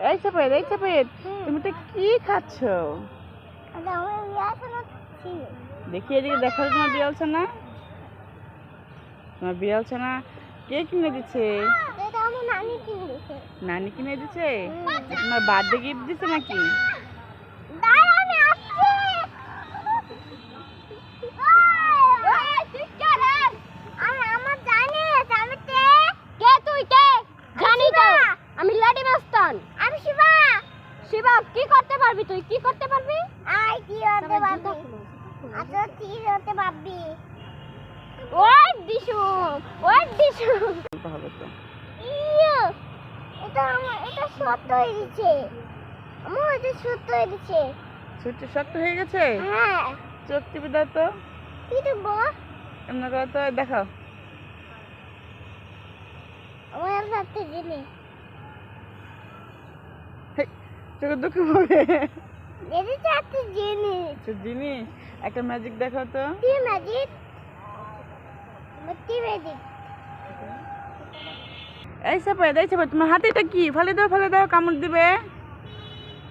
এই সাপেদ এই সাপেদ তুমি তো কি খাচ্ছ? আচ্ছা, দেখি এদিকে দেখো তোমার বিড়াল ছানা তোমার বিড়াল ছানা কে কিনে দিচ্ছে নানি নানি কিনে দিচ্ছে তোমার বার্থডে গিফট দিচ্ছে নাকি দাঁড়া আমি আসছি ওই, তুই কে রে? আমি আমার জানি আমি কে কে তুই কে জানি তো আমি লাডি মাস্তান আমি শিবা শিবা কি করতে পারবি তুই? কি করতে পারবি? আই কি হতে পারবি? আচ্ছা কি হতে পারবি? ওই দিশু ওই দিশু। বলতে হবে তো। ইয়া এটা আমার এটা সত্য হয়ে গেছে। আমার এটা সত্য হয়ে গেছে। ছুটি শক্ত হয়ে গেছে? হ্যাঁ। চোখ টিপে দাও তো কি দেবো এমনি করে তো দেখাও। আমার সাথে জিনিস। হেই, চোখে দুঃখ পাবে জিনিস। একটা ম্যাজিক দেখাও তো। ম্যাজিক এই এই তোমার হাতে এটা কি? ফেলে দাও ফেলে দাও কামড় দিবে।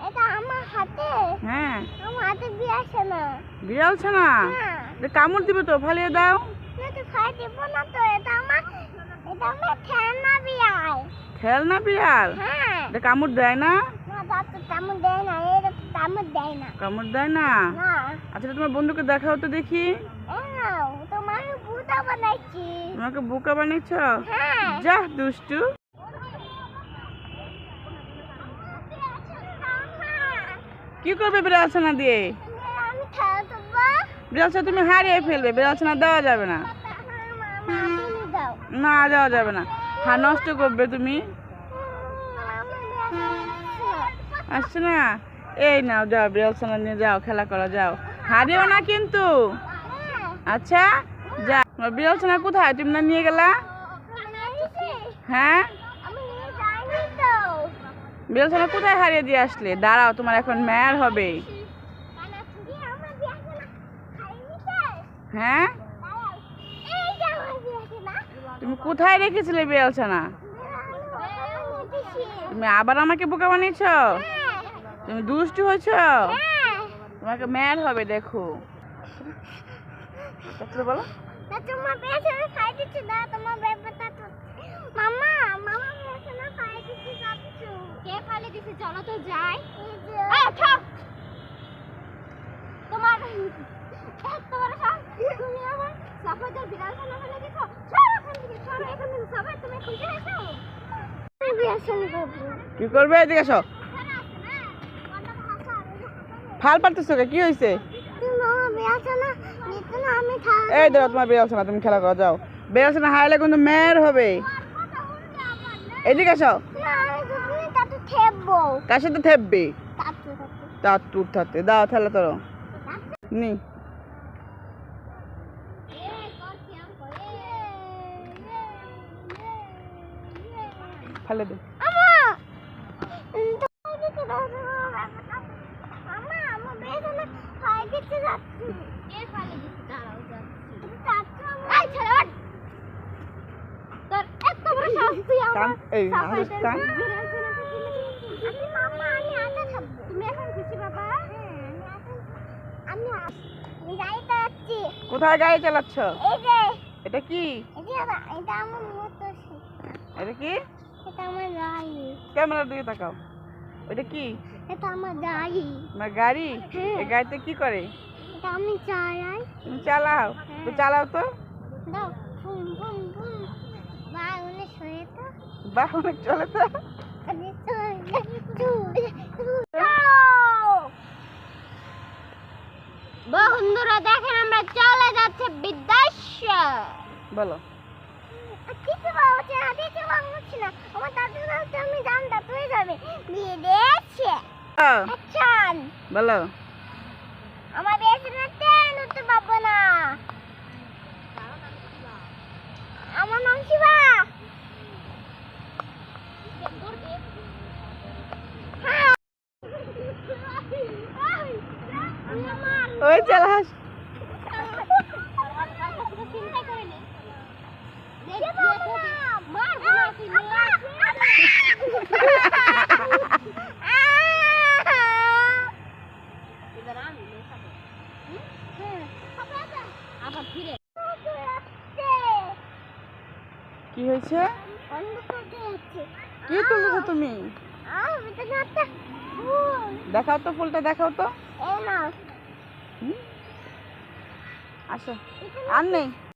এটা আমার হাতে? হ্যাঁ। আমার হাতে না। হ্যাঁ। এটা কামড় দিবে তো ফালিয়ে দাও। না তো খাই দিব না তো এটা আমার এটা আমার খেলনা বিড়াল? হ্যাঁ। এটা কামড় দেয় না? কামড় দেয় না আচ্ছা তোমার বন্ধুকে দেখাও তো দেখি। তোমাকে বোকা বানিয়েছ হ্যাঁ। যা দুষ্টু। কি করবে বিড়াল ছানা দিয়ে? আমি খেলা দেবো বিড়াল ছানা তুমি হারিয়ে ফেলবে বিড়াল ছানা দেওয়া যাবে না। দাও। না দেওয়া যাবে না। হ্যাঁ নষ্ট করবে তুমি। আসছে না? এই নাও, যাও বিড়াল ছানা নিয়ে যাও, খেলা করা, যাও। হারিও না কিন্তু। আচ্ছা যা। তোমার বিড়াল ছানা কোথায়? তুমি না নিয়ে গেলা? হ্যাঁ? বিড়াল ছানা কোথায় হারিয়ে দিয়ে আসলে? দাঁড়াও, তোমার এখন ম্যার হবে। হ্যাঁ? তুমি কোথায় রেখেছিলে বিড়াল ছানা? তুমি আবার আমাকে বোকা বানিয়েছ? তুমি দুষ্টু হয়েছ? তোমাকে ম্যার হবে দেখো। বলো। কে সব করবে? এদিকে আসো ফাল পারতেছো কে? কি হয়েছে না না এই ধরো তোমার বিড়াল ছানা তুমি খেলা করো যাও বিড়াল না হারালে কিন্তু মেয়ের হবে এদিকে আসো না কার সাথে থেপবে তার টুট থাকতে দাও খেলা তোর নি ফেলে দে কান এই আঙুল কান তুমি এখন খুশি বাবা আমি আমি গাড়িতে যাচ্ছি কোথায় গাড়ি চালাচ্ছ? এটা কি? এটা কি? এটা আমার গাড়ি। ক্যামেরার দিকে তাকাও। এটা কি? এটা আমার গাড়ি? হ্যাঁ। এই গাড়িতে কি করে? আমি চালাই। তুমি চালাও তো চালাও তো। দাও বুম বুম বুম বা উনি শুয়ে তো। বাহ অনেক চলে তো বন্ধুরা দেখেন আমরা চলে যাচ্ছে বিদ্যাশয় বলো। কিছু বলছে না কিছু বলছি না। আমার দাদু আমি জানতা তুই যাবে। বিদেশে। আচ্ছা বলো। আমার বেশি না ট্রেন উঠতে পারব না আমার নাম শিবা হ্যাঁ। ওই চালাস চিন্তা করে নে মার আবার ফিরে কি হয়েছে? কি তুলেছো তুমি? দেখাও তো ফুলটা দেখাও তো? আসো। আর নেই।